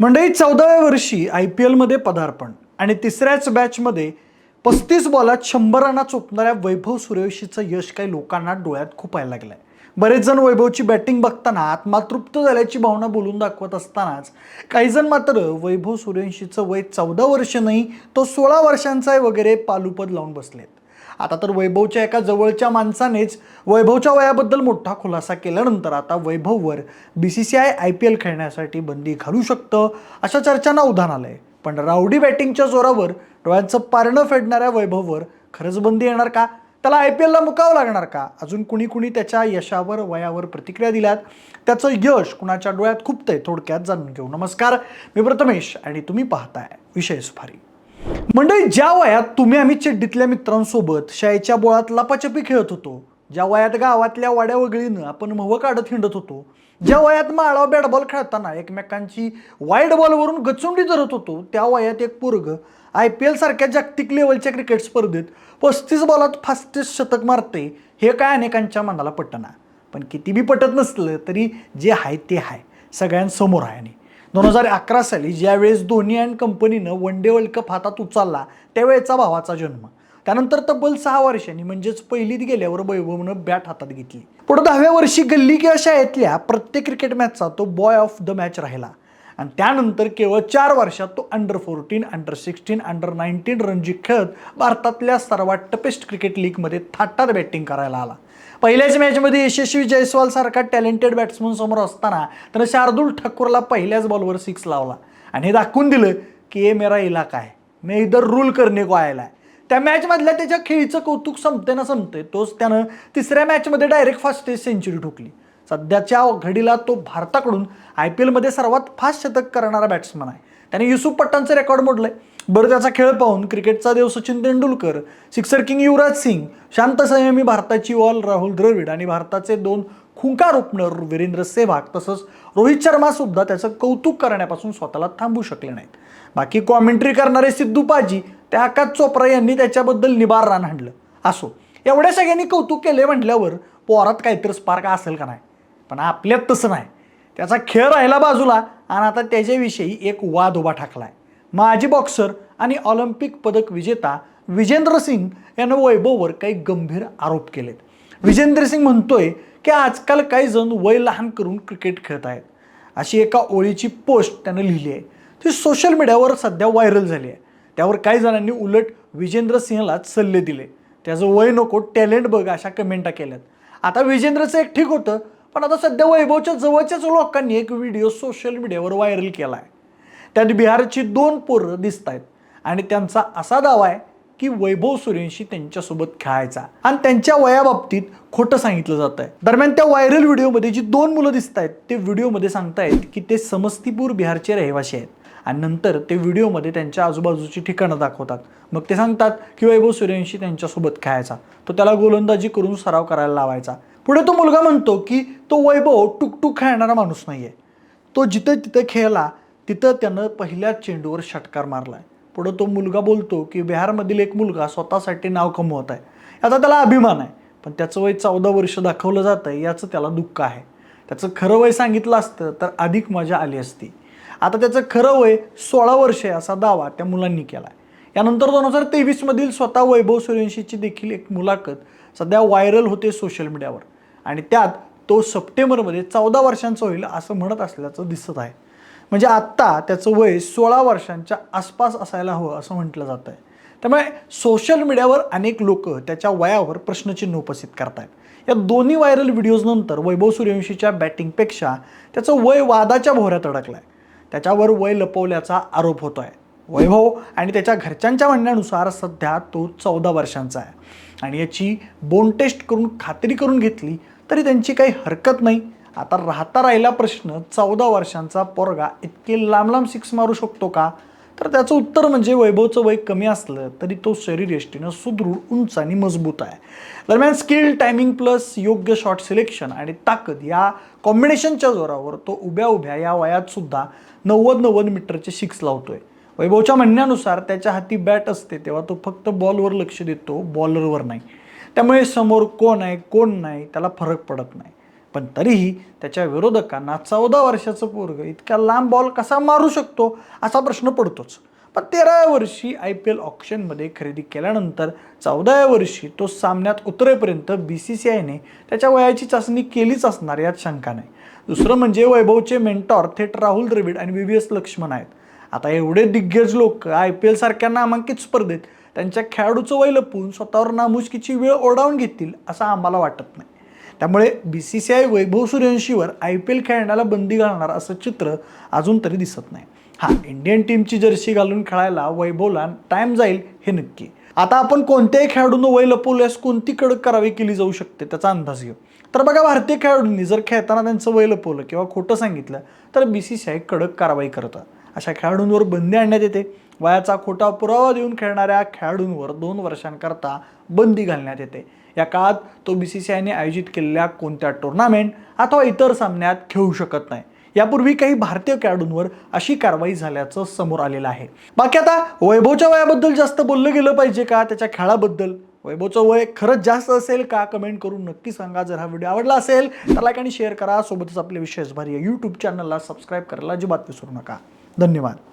मंडळी चौदाव्या वर्षी आय पी एलमध्ये पदार्पण आणि तिसऱ्याच बॅचमध्ये पस्तीस बॉलात शंभर रना चोपणाऱ्या वैभव सूर्यवंशीचं यश काही लोकांना डोळ्यात खुपायला लागलंय. बरेच जण वैभवची बॅटिंग बघताना आत्मातृप्त झाल्याची भावना बोलून दाखवत असतानाच काही जण मात्र वैभव सूर्यवंशीचं वय चौदा वर्ष नाही तो सोळा वर्षांचा आहे वगैरे पालुपद लावून बसलेत. आता तर वैभवच्या एका जवळच्या माणसानेच वैभवच्या वयाबद्दल मोठा खुलासा केल्यानंतर आता वैभववर B C C I I P L खेळण्यासाठी बंदी घालू शकतं अशा चर्चांना उधाण आलं आहे पण राऊडी बॅटिंगच्या जोरावर डोळ्यांचं पारणं फेडणाऱ्या वैभववर खरंच बंदी येणार का? त्याला आय पी एलला मुकावं लागणार का? अजून कुणी कुणी त्याच्या यशावर वयावर प्रतिक्रिया दिल्यात. त्याचं यश कुणाच्या डोळ्यात खुपतंय थोडक्यात जाणून घेऊ. नमस्कार मी प्रथमेश आणि तुम्ही पाहताय विषय सुफारी मंडळी ज्या वयात तुम्ही आम्ही चिड्डीतल्या मित्रांसोबत शाळेच्या बोळात लपाछपी खेळत होतो ज्या वयात गावातल्या वाड्या वगळीनं आपण मव काढत हिंडत होतो ज्या वयात माळा बॅट बॉल खेळताना एकमेकांची वाईट बॉलवरून गचुंडी धरत होतो त्या वयात एक पोरग आय पी एल सारख्या जागतिक लेवलच्या क्रिकेट स्पर्धेत पस्तीस बॉलात फास्टेस्ट शतक मारते हे काय अनेकांच्या मनाला पटना. पण किती बी पटत नसलं तरी जे आहे ते आहे सगळ्यांसमोर आहे आणि दोन हजार अकरा साली ज्यावेळेस धोनी अँड कंपनीनं वन डे वर्ल्ड कप हातात उचलला त्यावेळेचा भावाचा जन्म. त्यानंतर तब्बल सहा वर्षांनी म्हणजेच पहिलीत गेल्यावर वैभवनं बॅट हातात घेतली. पुढे दहाव्या वर्षी गल्ली किंवा शाळेतल्या प्रत्येक क्रिकेट मॅचचा तो बॉय ऑफ द मॅच राहिला. आणि त्यानंतर केवळ चार वर्षात तो under fourteen under sixteen under nineteen Ranji खेळत भारतातल्या सर्वात टपेस्ट क्रिकेट लीगमध्ये थाटात बॅटिंग करायला आला. पहिल्याच मॅचमध्ये यशस्वी जयस्वाल सारखा टॅलेंटेड बॅट्समन समोर असताना त्यानं शार्दुल ठाकूरला पहिल्याच बॉलवर सिक्स लावला. आणि हे दाखवून दिलं की हे मेरा इलाका आहे. मी इधर रूल करणे को आयला आहे. त्या मॅचमधल्या त्याच्या खेळीचं कौतुक संपते ना संपते तोच त्यानं तिसऱ्या मॅचमध्ये डायरेक्ट फास्टेस्ट सेंचुरी ठोकली. सध्याच्या घडीला तो भारताकडून आय पी एलमध्ये सर्वात फास्ट शतक करणारा बॅट्समन आहे. त्याने युसुफ पट्टांचं रेकॉर्ड मोडलंय. बरं त्याचा खेळ पाहून क्रिकेटचा देव सचिन तेंडुलकर सिक्सर किंग युवराज सिंग शांत संयमी भारताची वॉल राहुल द्रविड आणि भारताचे दोन खुंकार ओपनर वीरेंद्र सेहवाग तसंच रोहित शर्मा सुद्धा त्याचं कौतुक करण्यापासून स्वतःला थांबू शकले नाहीत. बाकी कॉमेंट्री करणारे सिद्धू पाजी त्या आकाश चोप्रा यांनी त्याच्याबद्दल निबार रान हाणलं. असो एवढ्या सगळ्यांनी कौतुक केले म्हटल्यावर पोरात काहीतरी स्पार्क असेल का नाही? पण आपल्यात तसं नाही. त्याचा खेळ राहिला बाजूला आणि आता त्याच्याविषयी एक वाद उभा ठाकलाय. माजी बॉक्सर आणि ऑलिम्पिक पदक विजेता विजेंद्र सिंग यानं वैभववर काही गंभीर आरोप केलेत. विजेंद्र सिंग म्हणतोय की आजकाल काही जण वय लहान करून क्रिकेट खेळत आहेत. अशी एका ओळीची पोस्ट त्यानं लिहिली आहे. ती सोशल मीडियावर सध्या व्हायरल झाली आहे. त्यावर काही जणांनी उलट विजेंद्र सिंहला सल्ले दिले. त्याचं वय नको टॅलेंट बघ अशा कमेंटा केल्यात. आता विजेंद्रचं एक ठीक होतं. पण आता सध्या वैभवच्या जवळच्याच लोकांनी एक व्हिडिओ सोशल मीडियावर व्हायरल केला आहे त्यात बिहारची दोन पोरं दिसत आहेत आणि त्यांचा असा दावा आहे की वैभव सूर्यवंशी त्यांच्यासोबत खेळायचा. आणि त्यांच्या वयाबाबतीत खोटं सांगितलं जात आहे दरम्यान त्या व्हायरल व्हिडिओमध्ये जी दोन मुलं दिसत आहेत ते व्हिडिओमध्ये सांगतायत की ते समस्तीपूर बिहारचे रहिवासी आहेत. आणि नंतर ते व्हिडिओमध्ये त्यांच्या आजूबाजूची ठिकाणं दाखवतात. मग ते सांगतात की वैभव सूर्यवंशी त्यांच्यासोबत खेळायचा तो त्याला गोलंदाजी करून सराव करायला लावायचा. पुढे तो मुलगा म्हणतो की तो वैभव टुकटुक खेळणारा माणूस नाही आहे तो जिथं तिथं खेळला तिथं त्यानं पहिल्याच चेंडूवर षटकार मारला आहे पुढं तो मुलगा बोलतो की बिहारमधील एक मुलगा स्वतःसाठी नाव कमवत आहे. याचा त्याला अभिमान आहे पण त्याचं वय चौदा वर्ष दाखवलं जातं आहे याचं त्याला दुःख आहे. त्याचं खरं वय सांगितलं असतं तर अधिक मजा आली असती. आता त्याचं खरं वय सोळा वर्ष आहे असा दावा त्या मुलांनी केला आहे यानंतर दोन हजार तेवीसमधील स्वतः वैभव सूर्यवंशीची देखील एक मुलाखत सध्या व्हायरल होते सोशल मीडियावर आणि त्यात तो सप्टेंबरमध्ये चौदा वर्षांचा होईल असं म्हणत असल्याचं दिसत आहे. म्हणजे आत्ता त्याचं वय सोळा वर्षांच्या आसपास असायला हवं असं म्हटलं जातं आहे. त्यामुळे सोशल मीडियावर अनेक लोक त्याच्या वयावर प्रश्नचिन्ह उपस्थित करतायत. या दोन्ही व्हायरल व्हिडिओजनंतर वैभव सूर्यवंशीच्या बॅटिंगपेक्षा त्याचं वय वादाच्या भोवऱ्यात अडकलं आहे त्याच्यावर वय लपवल्याचा आरोप होतो आहे वैभव आणि त्याच्या घरच्यांच्या म्हणण्यानुसार सध्या तो चौदा वर्षांचा आहे. आणि याची बोन टेस्ट करून खात्री करून घेतली तरी त्यांची काही हरकत नाही. आता राहता राहिला प्रश्न चौदा वर्षांचा पोरगा इतके लांब लांब सिक्स मारू शकतो का? तर त्याचं उत्तर म्हणजे वैभवचं वय कमी असलं तरी तो शरीरयष्टीनं सुदृढ उंच आणि मजबूत आहे. दरम्यान स्किल टायमिंग प्लस योग्य शॉट सिलेक्शन आणि ताकद या कॉम्बिनेशनच्या जोरावर तो उभ्या उभ्या या वयात सुद्धा नव्वद नव्वद मीटरचे सिक्स लावतोय. वैभवच्या म्हणण्यानुसार त्याच्या हाती बॅट असते तेव्हा तो फक्त बॉलवर लक्ष देतो बॉलरवर नाही. त्यामुळे समोर कोण आहे कोण नाही त्याला फरक पडत नाही. पण तरीही त्याच्या विरोधकांना चौदा वर्षाचं पोरग इतका लांब बॉल कसा मारू शकतो असा प्रश्न पडतोच. पण तेराव्या वर्षी आय पी एल ऑप्शनमध्ये खरेदी केल्यानंतर चौदाव्या वर्षी तो सामन्यात उतरेपर्यंत बी सी सी आयने त्याच्या वयाची चाचणी केलीच असणार यात शंका नाही. दुसरं म्हणजे वैभवचे मेंटॉर थेट राहुल द्रविड आणि व्ही व्ही एस लक्ष्मण आहेत. आता एवढे दिग्गज लोक आय पी एल सारख्या नामांकित स्पर्धेत त्यांच्या खेळाडूचं वय लपवून स्वतःवर नामुष्कीची वेळ ओढावून घेतील असं आम्हाला वाटत नाही. त्यामुळे B C C I Vaibhav सूर्यवंशीवर I P L खेळण्याला बंदी घालणार असं चित्र अजून तरी दिसत नाही. हा इंडियन टीमची जर्सी घालून खेळायला वैभवला टाइम जाईल हे नक्की. आता आपण कोणत्याही खेळाडूनं वय लपवल्यास कोणती कडक कारवाई केली जाऊ शकते त्याचा अंदाज घेऊ. तर बघा भारतीय खेळाडूंनी जर खेळताना त्यांचं वय लपवलं किंवा खोटं सांगितलं तर बी सी सी आय कडक कारवाई करतं. अशा खेळाडूंवर बंदी आणण्यात येते. वयाचा खोटा पुरावा देऊन खेळणाऱ्या खेळाडूंवर दोन वर्षांकरता बंदी घालण्यात येते. या काळात तो बी सी सी आयने आयोजित केलेल्या कोणत्या टुर्नामेंट अथवा इतर सामन्यात खेळू शकत नाही. यापूर्वी काही भारतीय खेळाडूंवर अशी कारवाई झाल्याचं समोर आलेलं आहे. बाकी आता वैभवच्या वयाबद्दल जास्त बोललं गेलं पाहिजे का? त्याच्या खेळाबद्दल. वैभवचं वय खरंच जास्त असेल का? कमेंट करून नक्की सांगा. जर हा व्हिडिओ आवडला असेल तर लाईक आणि शेअर करा. सोबतच आपले विशेष भारी यूट्यूब चॅनलला सबस्क्राईब करायला अजिबात विसरू नका. धन्यवाद.